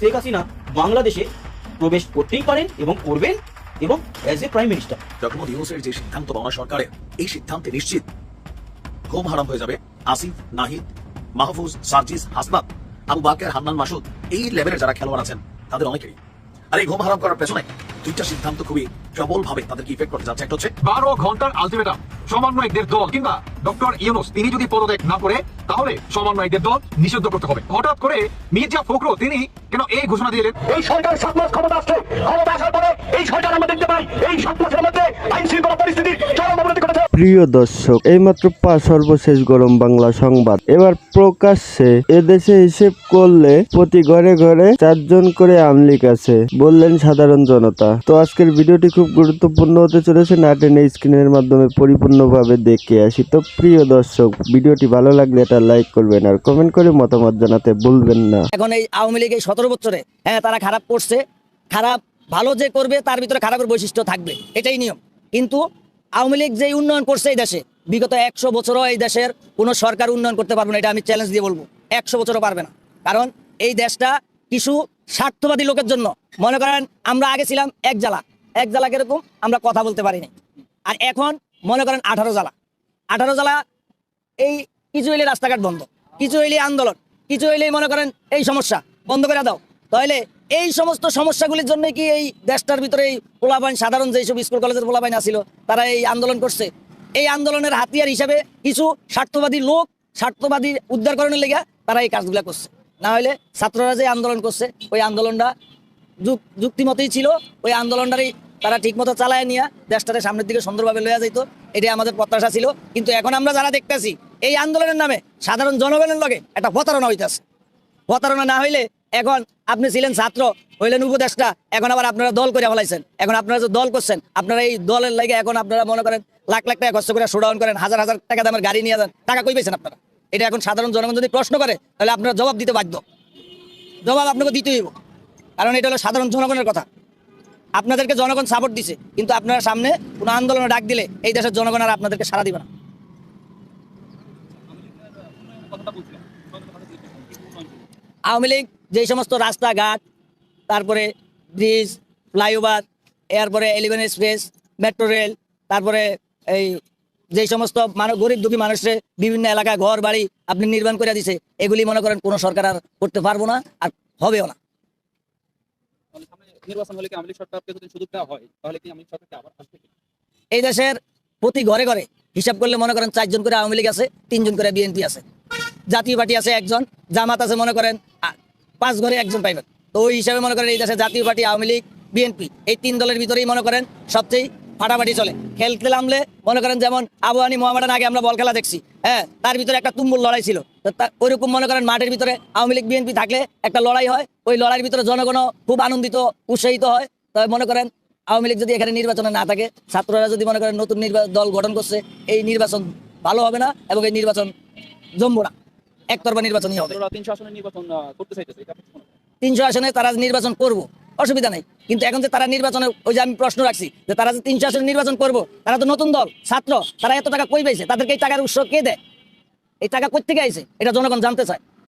শেখ হাসিনা বাংলাদেশে প্রবেশ করতেই পারেন এবং করবেন এবং as a prime minister doctor Modi ইউনুসের যে সিদ্ধান্ত বাংলা সরকারের এই সিদ্ধান্তে নিশ্চিত ঘুম হারাম হয়ে যাবে আসিফ, নাহিদ, মাহফুজ, সার্জিস, হাসনাত, আবু বাকের হান্নান, মাসুদ, এই লেভেলের যারা খেলোয়াড় আছেন, তাদের অনেকেই আর এই ঘুম হারাম করার পেছনে দুইটা সিদ্ধান্ত খুবই প্রবল ভাবে তাদেরকে ইফেক্ট করতে যাচ্ছে। একটা হচ্ছে বারো ঘণ্টার আলটিমেটাম সমন্বয়কদের দল কিংবা ডক্টর ইউনুস তিনি যদি পদত্যাগ না করে তাহলে সমন্বয়কদের দল নিষিদ্ধ করতে হবে। হঠাৎ করে মির্জা ফখরু তিনি কেন এই ঘোষণা দিলেন? এই সরকার সাত মাস ক্ষমতা আসছে। ক্ষমতা আসার পরে এই সরকার আমরা দেখতে পাই এই প্রিয় দর্শক, এইমাত্র পা সর্বশেষ গরম বাংলা সংবাদ। এবার প্রকাশ্যে এদেশে হিসেব করলে প্রতি ঘরে ঘরে চারজন করে আমলিক আছে, বললেন সাধারণ জনতা। তো আজকের ভিডিওটি খুব গুরুত্বপূর্ণ হতে চলেছে, না টেনে স্ক্রিনের মাধ্যমে পরিপূর্ণভাবে দেখে আসি। তো প্রিয় দর্শক, ভিডিওটি ভালো লাগলে এটা লাইক করবেন আর কমেন্ট করে মতামত জানাতে ভুলবেন না। এখন এই আওয়ামী লীগ এই সতেরো বছরে হ্যাঁ তারা খারাপ করছে, খারাপ, ভালো যে করবে, তার ভিতরে খারাপের বৈশিষ্ট্য থাকবে, এটাই নিয়ম। কিন্তু আওয়ামী লীগ যে উন্নয়ন করছে এই দেশে, বিগত একশো বছরও এই দেশের কোনো সরকার উন্নয়ন করতে পারবে না, এটা আমি চ্যালেঞ্জ দিয়ে বলব। একশো বছরও পারবে না। কারণ এই দেশটা কিছু স্বার্থবাদী লোকের জন্য। মনে করেন, আমরা আগে ছিলাম এক জ্বালা। এক জ্বালা কীরকম? আমরা কথা বলতে পারিনি আর এখন মনে করেন আঠারো জ্বালা। আঠারো জ্বালা এই কিছু হইলে রাস্তাঘাট বন্ধ, কিছু হইলে আন্দোলন, কিছু হইলেই মনে করেন এই সমস্যা। বন্ধ করে দাও। তাহলে এই সমস্ত সমস্যাগুলির জন্য কি এই দেশটার ভিতরে এই পোলাবাইন সাধারণ যেসব স্কুল, কলেজের পোলাবাইন আসিল তারা এই আন্দোলন করছে? এই আন্দোলনের হাতিয়ার হিসাবে কিছু স্বার্থবাদী লোক, স্বার্থবাদী উদ্ধারকরণের লেগে তারা এই কাজগুলো করছে। না হলে ছাত্ররা যে আন্দোলন করছে, ওই আন্দোলনটা যুক- যুক্তিমতই ছিল, ওই আন্দোলনটারই তারা ঠিকমতো চালায় নিয়ে দেশটাকে সামনের দিকে সুন্দরভাবে লইয়া যাইতো, এটাই আমাদের প্রত্যাশা ছিল। কিন্তু এখন আমরা যারা দেখতেছি, এই আন্দোলনের নামে সাধারণ জনগণের লগে একটা প্রতারণা হইতেছে। প্রতারণা না হইলে এখন আপনি ছিলেন ছাত্র, হইলেন উপদেষ্টা, এখন আবার আপনারা দল করে ফেলাইছেন। এখন আপনারা যে দল করছেন, আপনারা এই দলের লাগে এখন আপনারা মনে করেন লাখ লাখ টাকা কষ্ট করে শোডাউন করেন, হাজার হাজার টাকা দামের গাড়ি নিয়ে যান, টাকা কই পেয়েছেন আপনারা? এটা এখন সাধারণ জনগণ যদি প্রশ্ন করে, তাহলে আপনারা জবাব দিতে বাধ্য। জবাব আপনাকে দিতে হইব। কারণ এটা হলো সাধারণ জনগণের কথা। আপনাদেরকে জনগণ সাপোর্ট দিছে, কিন্তু আপনারা সামনে কোনো আন্দোলনে ডাক দিলে এই দেশের জনগণ আর আপনাদেরকে সাড়া দিবে না। আওয়ামী লীগ যেই সমস্ত রাস্তাঘাট তারপরে ব্রিজ ফ্লাইওভার এরপরে এলিভেন এক্সপ্রেস মেট্রো রেল তারপরে এই যেই সমস্ত মানুষ গরিব দুঃখী মানুষের বিভিন্ন এলাকায় ঘর বাড়ি আপনি নির্মাণ করে দিছে এগুলি মনে করেন কোনো সরকার আর করতে পারব না আর হবেও না হয়? এই দেশের প্রতি ঘরে ঘরে হিসাব করলে মনে করেন চারজন করে আওয়ামী লীগ আছে তিনজন করে বিএনপি আছে জাতীয় পার্টি আছে একজন জামাত আছে মনে করেন পাঁচ ঘরে একজন পাইবেন তো ওই হিসাবে মনে করেন এই দেশে জাতীয় পার্টি, আওয়ামী লীগ, বিএনপি, এই তিন দলের ভিতরেই মনে করেন সবচেয়ে ফাটাফাটি চলে। খেলতে নামলে মনে করেন যেমন আবহানি মোহামেডান আগে আমরা বল খেলা দেখছি হ্যাঁ তার ভিতরে একটা তুম্বুল লড়াই ছিল। ওইরকম মনে করেন মাঠের ভিতরে আওয়ামী লীগ, বিএনপি থাকলে একটা লড়াই হয়, ওই লড়াইয়ের ভিতরে জনগণও খুব আনন্দিত, উৎসাহিত হয়। তবে মনে করেন আওয়ামী লীগ যদি এখানে নির্বাচনে না থাকে, ছাত্ররা যদি মনে করেন নতুন দল গঠন করছে, এই নির্বাচন ভালো হবে না এবং এই নির্বাচন জমবো না। একতরফা নির্বাচনই হবে। তিনশো নির্বাচন করতে চাইতেছে আসনে তারা নির্বাচন করব অসুবিধা নেই। কিন্তু এখন যে তারা নির্বাচনে ওই যে আমি প্রশ্ন রাখছি যে তারা যে তিনশো আসনে নির্বাচন করব তারা তো নতুন দল ছাত্র তারা এত টাকা কই পাইছে? তাদেরকে এই টাকার উৎস কে দেয়? এই টাকা কোথেকে আইছে? এটা জনগণ জানতে চায়।